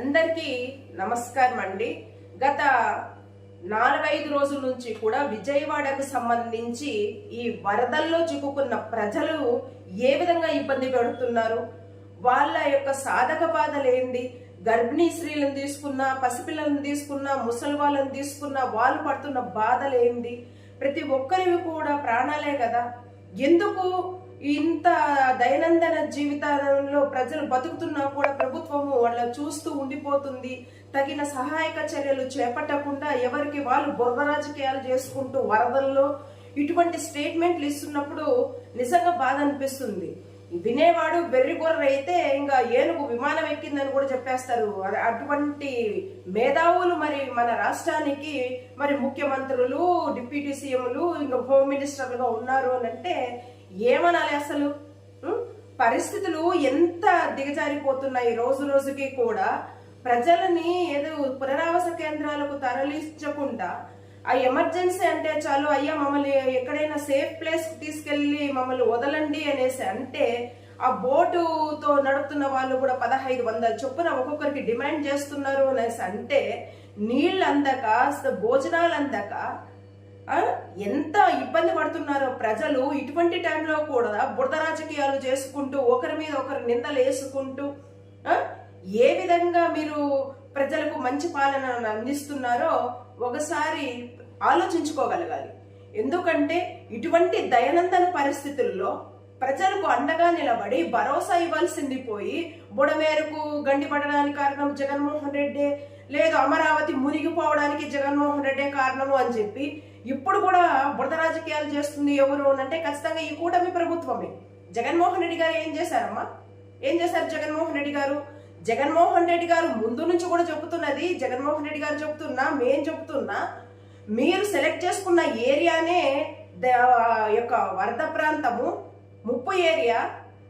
అందరికీ నమస్కారం అండి. గత నాలుగైదు రోజుల నుంచి కూడా విజయవాడకు సంబంధించి ఈ వరదల్లో చిక్కుకున్న ప్రజలు ఏ విధంగా ఇబ్బంది పెడుతున్నారు? వాళ్ళ యొక్క సాధక బాధలు ఏంది? గర్భిణీ స్త్రీలను తీసుకున్నా పసిపిల్లలను తీసుకున్నా ముసలి వాళ్ళని తీసుకున్నా వాళ్ళు పడుతున్న బాధలు ఏంది? ప్రతి ఒక్కరివి కూడా ప్రాణాలే కదా. ఎందుకు ఇంత దైనందిన జీవితంలో ప్రజలు బతుకుతున్నా కూడా ప్రభుత్వము వాళ్ళ చూస్తూ ఉండిపోతుంది. తగిన సహాయక చర్యలు చేపట్టకుండా ఎవరికి వాళ్ళు బుర్ర రాజకీయాలు చేసుకుంటూ వరదల్లో ఇటువంటి స్టేట్మెంట్లు ఇస్తున్నప్పుడు నిజంగా బాధ అనిపిస్తుంది. వినేవాడు బెర్రిగొర్ర అయితే ఇంకా ఏనుగు విమానం ఎక్కిందని కూడా చెప్పేస్తారు. అటువంటి మేధావులు మరి మన రాష్ట్రానికి మరి ముఖ్యమంత్రులు డిప్యూటీ సీఎంలు ఇంకా హోమ్ మినిస్టర్లుగా ఉన్నారు అని అంటే ఏమనాలి అసలు? పరిస్థితులు ఎంత దిగజారిపోతున్నాయి రోజు రోజుకి కూడా ప్రజలని ఏదో పునరావాస కేంద్రాలకు తరలించకుండా ఆ ఎమర్జెన్సీ అంటే చాలు అయ్యా మమ్మల్ని ఎక్కడైనా సేఫ్ ప్లేస్ తీసుకెళ్ళి మమ్మల్ని వదలండి అనేసి అంటే ఆ బోటుతో నడుపుతున్న వాళ్ళు కూడా పదహైదు వందల చొప్పున ఒక్కొక్కరికి డిమాండ్ చేస్తున్నారు అనేసి అంటే నీళ్ళు అందక భోజనాలు అందక ఎంత ఇబ్బంది పడుతున్నారో ప్రజలు ఇటువంటి టైంలో కూడా బురద రాజకీయాలు చేసుకుంటూ ఒకరి మీద ఒకరు నిందలు వేసుకుంటూ ఏ విధంగా మీరు ప్రజలకు మంచి పాలనను అందిస్తున్నారో ఒకసారి ఆలోచించుకోగలగాలి. ఎందుకంటే ఇటువంటి దయనందన పరిస్థితుల్లో ప్రజలకు అండగా నిలబడి భరోసా ఇవ్వాల్సింది పోయి బుడమేరకు గండిపడడానికి కారణం జగన్మోహన్ రెడ్డి లేదు అమరావతి మునిగిపోవడానికి జగన్మోహన్ రెడ్డే కారణము అని చెప్పి ఇప్పుడు కూడా బురద రాజకీయాలు చేస్తుంది ఎవరు అంటే ఖచ్చితంగా ఈ కూటమి ప్రభుత్వమే. జగన్మోహన్ రెడ్డి గారు ఏం చేశారమ్మా? ఏం చేశారు జగన్మోహన్ రెడ్డి గారు? జగన్మోహన్ రెడ్డి గారు ముందు నుంచి కూడా చెబుతున్నది జగన్మోహన్ రెడ్డి గారు చెబుతున్నా మేం చెబుతున్నా మీరు సెలెక్ట్ చేసుకున్న ఏరియానే యొక్క వరద ప్రాంతము ముప్పు ఏరియా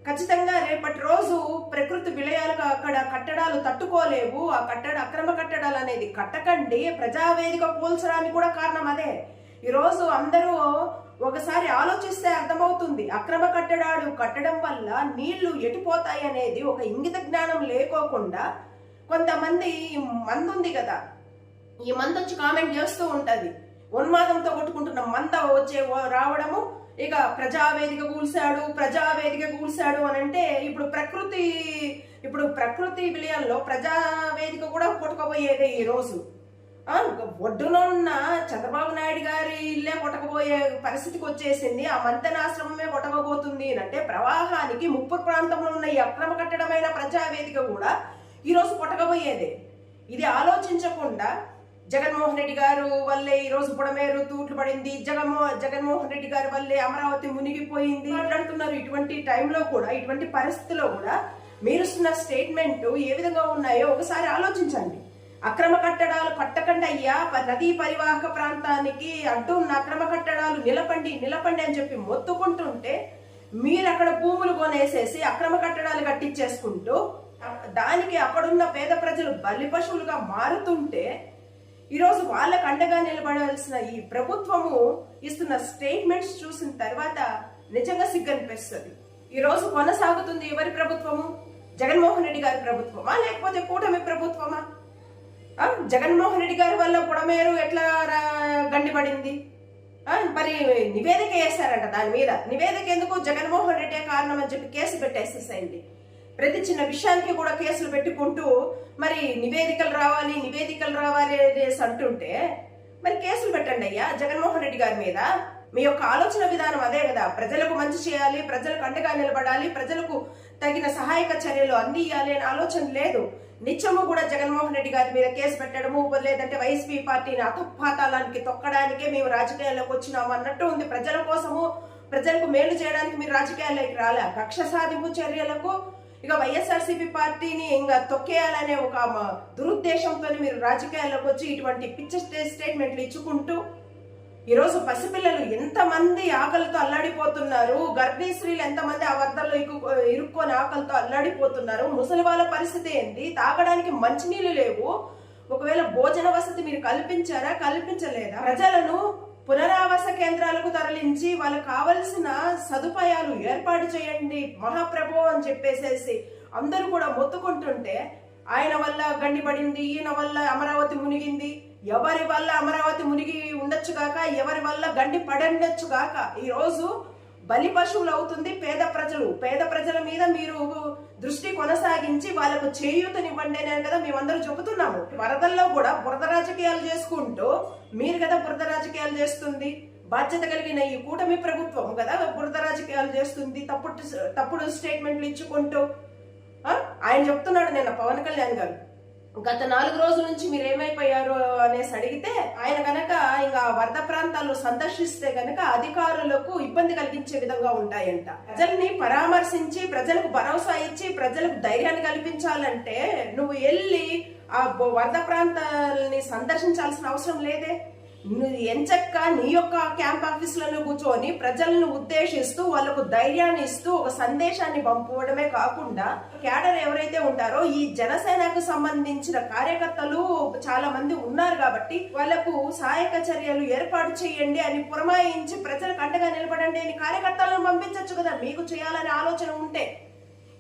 ఖచ్చితంగా రేపటి రోజు ప్రకృతి విలయాలుగా అక్కడ కట్టడాలు తట్టుకోలేవు. ఆ కట్టడ అక్రమ కట్టడాలు అనేది కట్టకండి. ప్రజావేదిక కూల్చడానికి కూడా కారణం అదే. ఈరోజు అందరూ ఒకసారి ఆలోచిస్తే అర్థమవుతుంది. అక్రమ కట్టడాలు కట్టడం వల్ల నీళ్ళు ఎటుపోతాయి అనేది ఒక ఇంగిత జ్ఞానం లేకోకుండా కొంతమంది మందు ఉంది కదా. ఈ మందు వచ్చి కామెంట్ చేస్తూ ఉంటుంది. ఉన్మాదంతో కొట్టుకుంటున్న మంద వచ్చే రావడము ఇక ప్రజావేదిక కూల్చాడు ప్రజావేదిక కూల్చాడు అని అంటే ఇప్పుడు ప్రకృతి ఇప్పుడు ప్రకృతి విలయంలో ప్రజావేదిక కూడా కొట్టుకోబోయేదే ఈ రోజు. ఒడ్డున ఉన్న చంద్రబాబు నాయుడు గారి ఇల్లే కొట్టకపోయే పరిస్థితికి వచ్చేసింది. ఆ మంతనాశ్రమమే కొట్టకపోతుంది అని అంటే ప్రవాహానికి ముప్పు ప్రాంతంలో ఉన్న ఈ అక్రమ కట్టడమైన ప్రజావేదిక కూడా ఈరోజు కొట్టకపోయేదే. ఇది ఆలోచించకుండా జగన్మోహన్ రెడ్డి గారు వల్లే ఈ రోజు బుడమేరు తూట్లు పడింది. జగన్మో జగన్మోహన్ రెడ్డి గారి వల్లే అమరావతి మునిగిపోయింది. మాట్లాడుతున్నారు ఇటువంటి టైంలో కూడా ఇటువంటి పరిస్థితిలో కూడా మీరుస్తున్న స్టేట్మెంట్ ఏ విధంగా ఉన్నాయో ఒకసారి ఆలోచించండి. అక్రమ కట్టడాలు కట్టకండి అయ్యా. నదీ పరివాహక ప్రాంతానికి అడ్డు ఉన్న అక్రమ కట్టడాలు నిలపండి నిలపండి అని చెప్పి మొత్తుకుంటుంటే మీరు అక్కడ భూములు కొనేసేసి అక్రమ కట్టడాలు కట్టించేసుకుంటూ దానికి అక్కడున్న పేద ప్రజలు బలి పశువులుగా మారుతుంటే ఈరోజు వాళ్ళకు అండగా నిలబడాల్సిన ఈ ప్రభుత్వము ఇస్తున్న స్టేట్మెంట్స్ చూసిన తర్వాత నిజంగా సిగ్గనిపిస్తుంది. ఈరోజు కొనసాగుతుంది ఎవరి ప్రభుత్వము? జగన్మోహన్ రెడ్డి గారి ప్రభుత్వమా? లేకపోతే కూటమి ప్రభుత్వమా? జగన్మోహన్ రెడ్డి గారి వల్ల బుడమేరు ఎట్లా రా- గండిపడింది? మరి నివేదిక వేశారంట దాని మీద. నివేదిక ఎందుకు? జగన్మోహన్ రెడ్డి కారణం అని చెప్పి కేసు పెట్టేసేసేయండి. ప్రతి చిన్న విషయానికి కూడా కేసులు పెట్టుకుంటూ మరి నివేదికలు రావాలి నివేదికలు రావాలి అనేసి అంటుంటే మరి కేసులు పెట్టండి అయ్యా జగన్మోహన్ రెడ్డి గారి మీద. మీ యొక్క ఆలోచన విధానం అదే కదా. ప్రజలకు మంచి చేయాలి ప్రజలకు అండగా నిలబడాలి ప్రజలకు తగిన సహాయక చర్యలు అందియాలి అనే ఆలోచన లేదు. నిత్యము కూడా జగన్మోహన్ రెడ్డి గారి మీద కేసు పెట్టడము లేదంటే వైసీపీ పార్టీని అతుపాతాలానికి తొక్కడానికే మేము రాజకీయాల్లోకి వచ్చినాము అన్నట్టు ఉంది. ప్రజల కోసము ప్రజలకు మేలు చేయడానికి మీరు రాజకీయాల్లోకి రాలే? కక్ష సాధింపు చర్యలకు ఇక వైఎస్ఆర్సీపీ పార్టీని ఇంకా తొక్కేయాలనే ఒక దురుద్దేశంతో మీరు రాజకీయాల్లోకి వచ్చి ఇటువంటి పిచ్చ స్టేట్మెంట్లు ఇచ్చుకుంటూ ఈరోజు పసిపిల్లలు ఎంతమంది ఆకలితో అల్లాడిపోతున్నారు? గర్భిణీ స్త్రీలు ఎంతమంది ఆ వద్దల్లో ఇరుక్కొని ఆకలితో అల్లాడిపోతున్నారు? ముసలి వాళ్ళ పరిస్థితి ఏంటి? తాగడానికి మంచినీళ్ళు లేవు. ఒకవేళ భోజన వసతి మీరు కల్పించారా? కల్పించలేదా? ప్రజలను పునరావాస కేంద్రాలకు తరలించి వాళ్ళకు కావలసిన సదుపాయాలు ఏర్పాటు చేయండి మహాప్రభు అని చెప్పేసేసి అందరూ కూడా మొత్తుకుంటుంటే ఆయన వల్ల గండి పడింది ఈయన వల్ల అమరావతి మునిగింది ఎవరి వల్ల అమరావతి మునిగి ఉండొచ్చు కాక ఎవరి వల్ల గండి పడండొచ్చు కాక ఈరోజు బలి పశువులు అవుతుంది పేద ప్రజలు. పేద ప్రజల మీద మీరు దృష్టి కొనసాగించి వాళ్ళకు చేయూతనివ్వండి అని కదా మేమందరూ చెబుతున్నాము. వరదల్లో కూడా బురద రాజకీయాలు చేసుకుంటూ మీరు కదా బురద రాజకీయాలు చేస్తుంది. బాధ్యత కలిగిన ఈ కూటమి ప్రభుత్వం కదా బురద రాజకీయాలు చేస్తుంది. తప్పుడు తప్పుడు స్టేట్మెంట్లు ఇచ్చుకుంటూ ఆయన చెప్తున్నాడు నిన్న పవన్ కళ్యాణ్ గారు. గత నాలుగు రోజుల నుంచి మీరు ఏమైపోయారు అనేసి అడిగితే ఆయన కనుక ఇంకా వరద ప్రాంతాల్లో సందర్శిస్తే గనక అధికారులకు ఇబ్బంది కలిగించే విధంగా ఉంటాయంట. ప్రజల్ని పరామర్శించి ప్రజలకు భరోసా ఇచ్చి ప్రజలకు ధైర్యాన్ని కల్పించాలంటే నువ్వు వెళ్ళి ఆ వరద ప్రాంతాలని సందర్శించాల్సిన అవసరం లేదే? నువ్వు ఎంచక్క నీ యొక్క క్యాంప్ ఆఫీసులను కూర్చొని ప్రజలను ఉద్దేశిస్తూ వాళ్ళకు ధైర్యాన్ని ఇస్తూ ఒక సందేశాన్ని పంపడమే కాకుండా క్యాడర్ ఎవరైతే ఉంటారో ఈ జనసేనకు సంబంధించిన కార్యకర్తలు చాలా మంది ఉన్నారు కాబట్టి వాళ్ళకు సహాయక చర్యలు ఏర్పాటు చేయండి అని పురమాయించి ప్రజలకు అండగా నిలబడండి అని కార్యకర్తలను పంపించవచ్చు కదా మీకు చేయాలనే ఆలోచన ఉంటే.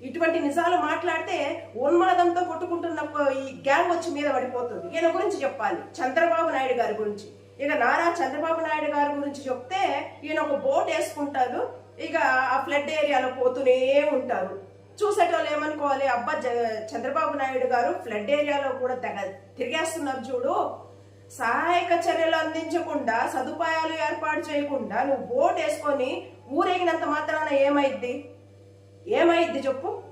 ఇటువంటి నిజాలు మాట్లాడితే ఉన్మాదంతో కొట్టుకుంటున్న ఈ గ్యాంగ్ వచ్చి మీద పడిపోతుంది. ఈయన గురించి చెప్పాలి. చంద్రబాబు నాయుడు గారి గురించి. ఇక నారా చంద్రబాబు నాయుడు గారి గురించి చెప్తే ఈయన ఒక బోట్ వేసుకుంటారు ఇక ఆ ఫ్లడ్ ఏరియాలో పోతూనే ఉంటారు. చూసేటోళ్ళు ఏమనుకోవాలి? అబ్బా జ- చంద్రబాబు నాయుడు గారు ఫ్లడ్ ఏరియాలో కూడా తెగ తిరిగేస్తున్నారు చూడు. సహాయక చర్యలు అందించకుండా సదుపాయాలు ఏర్పాటు చేయకుండా నువ్వు బోట్ వేసుకొని ఊరేగినంత మాత్రాన ఏమైద్ది? ఏమైద్ది చెప్పు?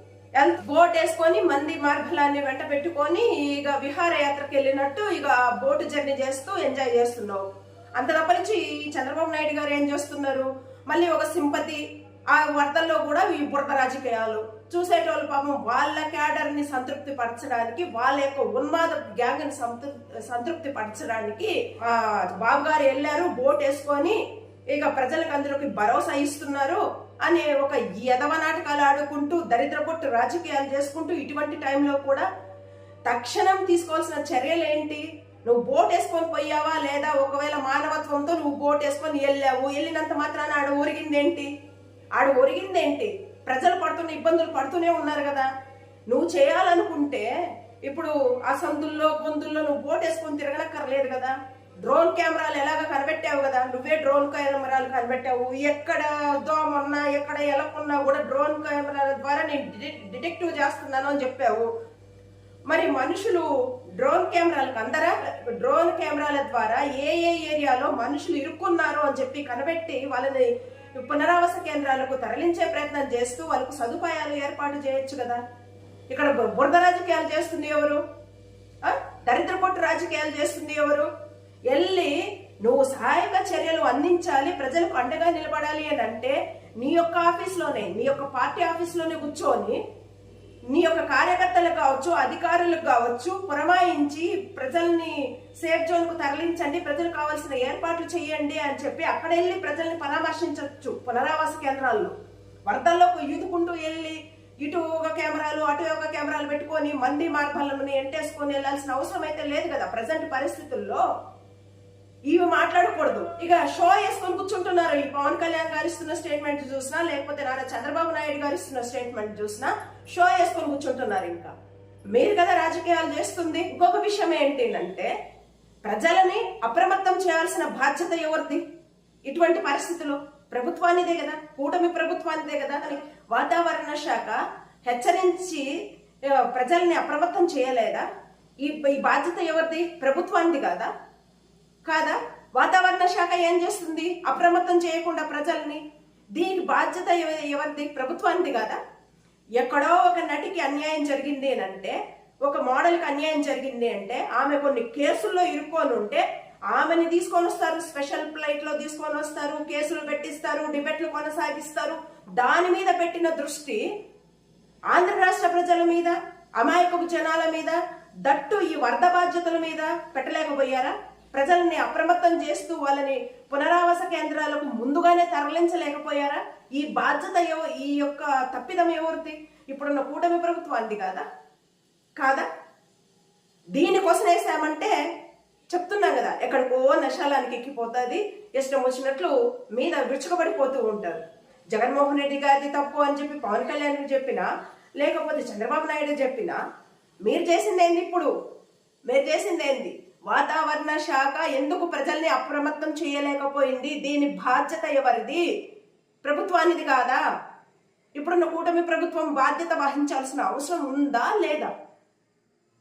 ఎంత బోట్ వేసుకొని మంది మార్గలాన్ని వెంట పెట్టుకొని ఇక విహారయాత్రకు వెళ్ళినట్టు ఇక బోటు జర్నీ చేస్తూ ఎంజాయ్ చేస్తున్నావు. అంత తప్పనించి ఈ చంద్రబాబు నాయుడు గారు ఏం చేస్తున్నారు? మళ్ళీ ఒక సింపతి ఆ వరదల్లో కూడా ఈ బురద రాజకీయాలు. చూసేటోళ్ళు పాపం వాళ్ళ క్యాడర్ని సంతృప్తి పరచడానికి వాళ్ళ యొక్క ఉన్మాద గ్యాంగ్ని సంతృప్తి సంతృప్తి పరచడానికి బాబు గారు వెళ్ళారు బోట్ వేసుకొని ఇక ప్రజలకు అందరికి భరోసా ఇస్తున్నారు అనే ఒక యదవ నాటకాలు ఆడుకుంటూ దరిద్ర పొట్టు రాజకీయాలు చేసుకుంటూ ఇటువంటి టైంలో కూడా తక్షణం తీసుకోవాల్సిన చర్యలు ఏంటి? నువ్వు బోట్ వేసుకొని పోయావా? లేదా ఒకవేళ మానవత్వంతో నువ్వు బోట్ వేసుకొని వెళ్ళావు? వెళ్ళినంత మాత్రాన ఆడ ఒరిగిందేంటి? ఆడ ఒరిగిందేంటి? ప్రజలు పడుతున్న ఇబ్బందులు పడుతూనే ఉన్నారు కదా. నువ్వు చేయాలనుకుంటే ఇప్పుడు ఆ సందుల్లో గొంతుల్లో నువ్వు బోట్ వేసుకొని తిరగనక్కర్లేదు కదా. డ్రోన్ కెమెరాలు ఎలాగ కనిపెట్టావు కదా? నువ్వే డ్రోన్ కెమెరాలు కనిపెట్టావు. ఎక్కడ దోమన్నా ఎక్కడ ఎలకున్నా కూడా డ్రోన్ కెమెరాల ద్వారా నేను డిటెక్టివ్ చేస్తున్నాను అని చెప్పావు. మరి మనుషులు డ్రోన్ కెమెరాలకు అందరా? డ్రోన్ కెమెరాల ద్వారా ఏ ఏ ఏరియాలో మనుషులు ఇరుక్కున్నారు అని చెప్పి కనిపెట్టి వాళ్ళని పునరావాస కేంద్రాలకు తరలించే ప్రయత్నం చేస్తూ వాళ్ళకు సదుపాయాలు ఏర్పాటు చేయొచ్చు కదా? ఇక్కడ బురద రాజకీయాలు చేస్తుంది ఎవరు? దరిద్రపొట్టు రాజకీయాలు చేస్తుంది ఎవరు? వెళ్ళి నువ్వు సహాయక చర్యలు అందించాలి ప్రజలకు అండగా నిలబడాలి అని అంటే నీ యొక్క ఆఫీస్లోనే నీ యొక్క పార్టీ ఆఫీస్లోనే కూర్చొని నీ యొక్క కార్యకర్తలకు కావచ్చు అధికారులకు కావచ్చు పురమాయించి ప్రజల్ని సేఫ్ జోన్కు తరలించండి ప్రజలు కావాల్సిన ఏర్పాట్లు చేయండి అని చెప్పి అక్కడ వెళ్ళి ప్రజల్ని పరామర్శించవచ్చు పునరావాస కేంద్రాల్లో. వరదల్లోకి ఈదుకుంటూ వెళ్ళి ఇటు ఒక కెమెరాలు అటు ఒక కెమెరాలు పెట్టుకొని మంది మార్గాలను ఎంటేసుకొని వెళ్ళాల్సిన అవసరం అయితే లేదు కదా. ప్రజెంట్ పరిస్థితుల్లో ఇవి మాట్లాడకూడదు. ఇక షో వేసుకొని కూర్చుంటున్నారు. ఈ పవన్ కళ్యాణ్ గారు ఇస్తున్న స్టేట్మెంట్ చూసినా లేకపోతే నారా చంద్రబాబు నాయుడు గారు ఇస్తున్న స్టేట్మెంట్ చూసినా షో వేసుకొని కూర్చుంటున్నారు ఇంకా. మీరు కదా రాజకీయాలు చేస్తుంది. ఇంకొక విషయం ఏంటంటే ప్రజలని అప్రమత్తం చేయాల్సిన బాధ్యత ఎవరిది? ఇటువంటి పరిస్థితులు ప్రభుత్వానిదే కదా. కూటమి ప్రభుత్వానిదే కదా. అని వాతావరణ శాఖ హెచ్చరించి ప్రజల్ని అప్రమత్తం చేయలేదా? ఈ ఈ బాధ్యత ఎవరిది? ప్రభుత్వానిది కాదా? కాదా? వాతావరణ శాఖ ఏం చేస్తుంది? అప్రమత్తం చేయకుండా ప్రజల్ని దీనికి బాధ్యత ఎవరిది? ప్రభుత్వానికి కాదా? ఎక్కడో ఒక నటికి అన్యాయం జరిగింది అంటే ఒక మోడల్కి అన్యాయం జరిగింది అంటే ఆమె కొన్ని కేసుల్లో ఇరుక్కొని ఉంటే ఆమెని తీసుకొని వస్తారు స్పెషల్ ఫ్లైట్లో తీసుకొని వస్తారు కేసులు పెట్టిస్తారు డిబెట్లు కొనసాగిస్తారు. దాని మీద పెట్టిన దృష్టి ఆంధ్ర రాష్ట్ర ప్రజల మీద అమాయకపు జనాల మీద దట్టు ఈ వరద బాధ్యతల మీద పెట్టలేకపోయారా? ప్రజల్ని అప్రమత్తం చేస్తూ వాళ్ళని పునరావాస కేంద్రాలకు ముందుగానే తరలించలేకపోయారా? ఈ బాధ్యత ఈ యొక్క తప్పిదం ఎవరిది? ఇప్పుడున్న కూటమి ప్రభుత్వానికి కాదా? కాదా? దీనికోసం వేసామంటే చెప్తున్నాం కదా ఎక్కడికో నశాలానికి ఎక్కిపోతుంది ఇష్టం వచ్చినట్లు మీద విరుచుకబడిపోతూ ఉంటారు. జగన్మోహన్ రెడ్డి గారిది తప్పు అని చెప్పి పవన్ కళ్యాణ్ చెప్పినా లేకపోతే చంద్రబాబు నాయుడు చెప్పినా మీరు చేసింది ఏంది ఇప్పుడు? మీరు చేసింది ఏంది వాతావరణ శాఖ ఎందుకు ప్రజల్ని అప్రమత్తం చేయలేకపోయింది? దీని బాధ్యత ఎవరిది? ప్రభుత్వానిది కాదా? ఇప్పుడున్న కూటమి ప్రభుత్వం బాధ్యత వహించాల్సిన అవసరం ఉందా లేదా?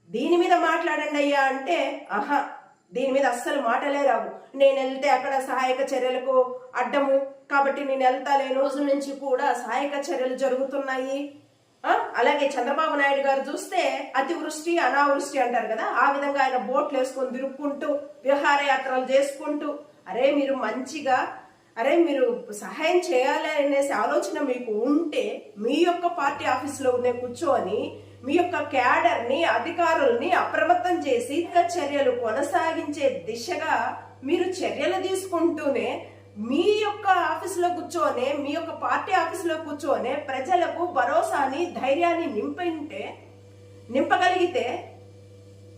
దీని మీద మాట్లాడండి అయ్యా అంటే ఆహా దీని మీద అస్సలు మాటలే రావు. నేను వెళ్తే అక్కడ సహాయక చర్యలకు అడ్డము. కాబట్టి నేను వెళ్తా లేని రోజుల నుంచి కూడా సహాయక చర్యలు జరుగుతున్నాయి. అలాగే చంద్రబాబు నాయుడు గారు చూస్తే అతివృష్టి అనావృష్టి అంటారు కదా? ఆ విధంగా ఆయన బోట్లు వేసుకొని తిరుక్కుంటూ విహారయాత్రలు చేసుకుంటూ అరే మీరు మంచిగా అరే మీరు సహాయం చేయాలి అనేసి ఆలోచన మీకు ఉంటే మీ యొక్క పార్టీ ఆఫీసులో ఉండే కూర్చొని మీ యొక్క క్యాడర్ని అధికారుల్ని అప్రమత్తం చేసి ఇంకా చర్యలు కొనసాగించే దిశగా మీరు చర్యలు తీసుకుంటూనే మీ యొక్క ఆఫీసులో కూర్చొని మీ యొక్క పార్టీ ఆఫీసులో కూర్చొని ప్రజలకు భరోసాని ధైర్యాన్ని నింపింటే నింపగలిగితే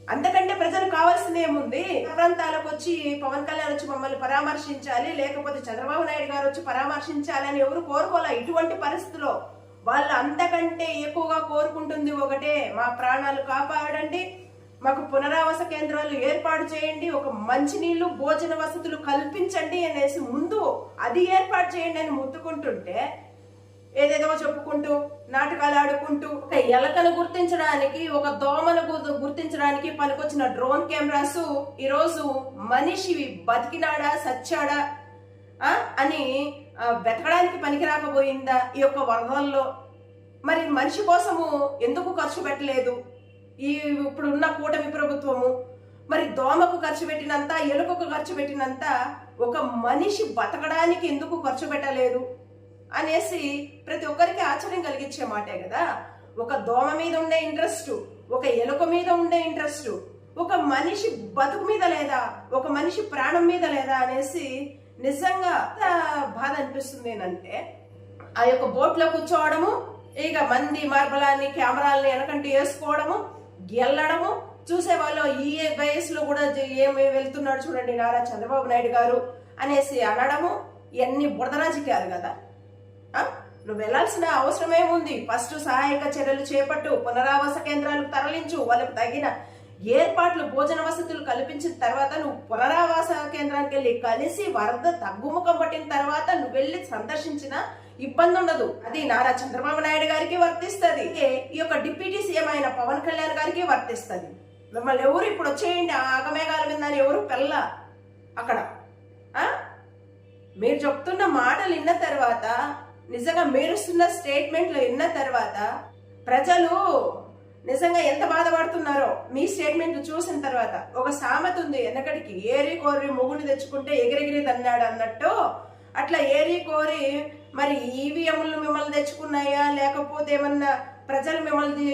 అంతకంటే ప్రజలు కావాల్సింది ఏముంది? ప్రాంతాలకు వచ్చి పవన్ కళ్యాణ్ వచ్చి మమ్మల్ని పరామర్శించాలి లేకపోతే చంద్రబాబు నాయుడు గారు వచ్చి పరామర్శించాలి అని ఎవరు కోరుకోలే ఇటువంటి పరిస్థితిలో వాళ్ళు అంతకంటే ఎక్కువగా కోరుకుంటుంది ఒకటే మా ప్రాణాలు కాపాడండి. మాకు పునరావాస కేంద్రాలు ఏర్పాటు చేయండి ఒక మంచినీళ్ళు భోజన వసతులు కల్పించండి అనేసి ముందు అది ఏర్పాటు చేయండి అని ముత్తుకుంటుంటే ఏదేదో చెప్పుకుంటూ నాటకాలు ఆడుకుంటూ ఒక ఎలకను గుర్తించడానికి ఒక దోమను గుర్తించడానికి పనికొచ్చిన డ్రోన్ కెమెరాస్ ఈరోజు మనిషి బతికినాడా సచ్చాడా అని వెతకడానికి పనికి రాకపోయిందా ఈ యొక్క వరదల్లో? మరి మనిషి కోసము ఎందుకు ఖర్చు పెట్టలేదు? ఈ ఇప్పుడు ఉన్న కూటమి ప్రభుత్వము మరి దోమకు ఖర్చు పెట్టినంత ఎలుకకు ఖర్చు పెట్టినంత ఒక మనిషి బతకడానికి ఎందుకు ఖర్చు పెట్టలేదు అనేసి ప్రతి ఒక్కరికి ఆశ్చర్యం కలిగించే మాటే కదా. ఒక దోమ మీద ఉండే ఇంట్రెస్ట్ ఒక ఎలుక మీద ఉండే ఇంట్రెస్ట్ ఒక మనిషి బతుకు మీద లేదా ఒక మనిషి ప్రాణం మీద లేదా అనేసి నిజంగా బాధ అనిపిస్తుంది ఏంటంటే ఆ యొక్క బోట్లో కూర్చోవడము ఇక మంది మార్బలాన్ని కెమెరాలని వెనకంటూ వేసుకోవడము గెల్లడము చూసే వాళ్ళు ఈ వయసులో కూడా ఏమి వెళ్తున్నాడు చూడండి నారా చంద్రబాబు నాయుడు గారు అనేసి అనడము ఇవన్నీ బురద రాజకీయాలు కదా. నువ్వు వెళ్ళాల్సిన అవసరమేముంది? ఫస్ట్ సహాయక చర్యలు చేపట్టు పునరావాస కేంద్రాలకు తరలించు వాళ్ళకు తగిన ఏర్పాట్లు భోజన వసతులు కల్పించిన తర్వాత నువ్వు పునరావాస కేంద్రానికి వెళ్ళి కలిసి వరద తగ్గుముఖం పట్టిన తర్వాత నువ్వు వెళ్ళి సందర్శించిన ఇబ్బంది ఉండదు. అది నారా చంద్రబాబు నాయుడు గారికి వర్తిస్తుంది. ఈ యొక్క డిప్యూటీ సీఎం అయిన పవన్ కళ్యాణ్ గారికి వర్తిస్తుంది. మిమ్మల్ని ఎవరు ఇప్పుడు వచ్చేయండి ఆగమేఘాల మీద ఎవరు పెళ్ళ అక్కడ? మీరు చెప్తున్న మాటలు విన్న తర్వాత నిజంగా మీరుస్తున్న స్టేట్మెంట్లు విన్న తర్వాత ప్రజలు నిజంగా ఎంత బాధపడుతున్నారో మీ స్టేట్మెంట్ చూసిన తర్వాత ఒక సామెత ఉంది వెనకటికి ఏరి కోరి మొగుని తెచ్చుకుంటే ఎగిరెగిరి తన్నాడు అన్నట్టు. అట్లా ఏరి కోరి మరి ఈవీఎంలు మిమ్మల్ని తెచ్చుకున్నాయా? లేకపోతే ఏమన్నా ప్రజలు మిమ్మల్ని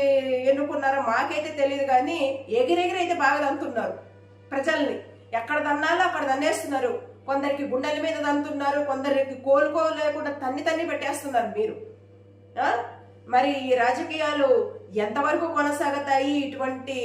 ఎన్నుకున్నారా? మాకైతే తెలియదు కానీ ఎగిరెగిరి అయితే బాగా దంతున్నారు ప్రజల్ని. ఎక్కడ దన్నాలో అక్కడ దన్నేస్తున్నారు. కొందరికి గుండెల మీద దంతున్నారు కొందరికి కోలుకోలేకుండా తన్ని తన్ని పెట్టేస్తున్నారు మీరు. మరి ఈ రాజకీయాలు ఎంతవరకు కొనసాగుతాయి? ఇటువంటి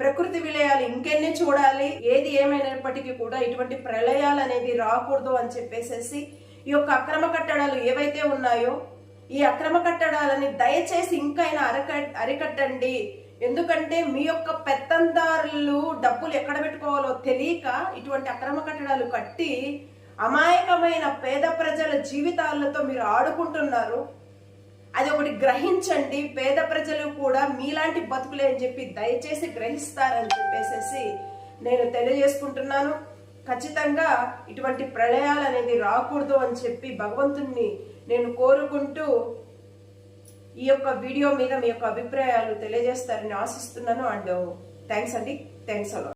ప్రకృతి విలయాలు ఇంకెన్ని చూడాలి? ఏది ఏమైనప్పటికీ కూడా ఇటువంటి ప్రళయాలు అనేది రాకూడదు అని చెప్పేసేసి ఈ యొక్క అక్రమ కట్టడాలు ఏవైతే ఉన్నాయో ఈ అక్రమ కట్టడాలని దయచేసి ఇంకైనా అరక అరికట్టండి. ఎందుకంటే మీ యొక్క పెత్తందారులు డబ్బులు ఎక్కడ పెట్టుకోవాలో తెలియక ఇటువంటి అక్రమ కట్టడాలు కట్టి అమాయకమైన పేద ప్రజల జీవితాలతో మీరు ఆడుకుంటున్నారు. అది ఒకటి గ్రహించండి. పేద ప్రజలు కూడా మీలాంటి బతుకులే అని చెప్పి దయచేసి గ్రహిస్తారని చెప్పేసేసి నేను తెలియజేసుకుంటున్నాను. ఖచ్చితంగా ఇటువంటి ప్రళయాలు అనేది రాకూడదు అని చెప్పి భగవంతుణ్ణి నేను కోరుకుంటూ ఈ యొక్క వీడియో మీద మీ యొక్క అభిప్రాయాలు తెలియజేస్తారని ఆశిస్తున్నాను అండ్ థ్యాంక్స్ అండి. థ్యాంక్స్ అలా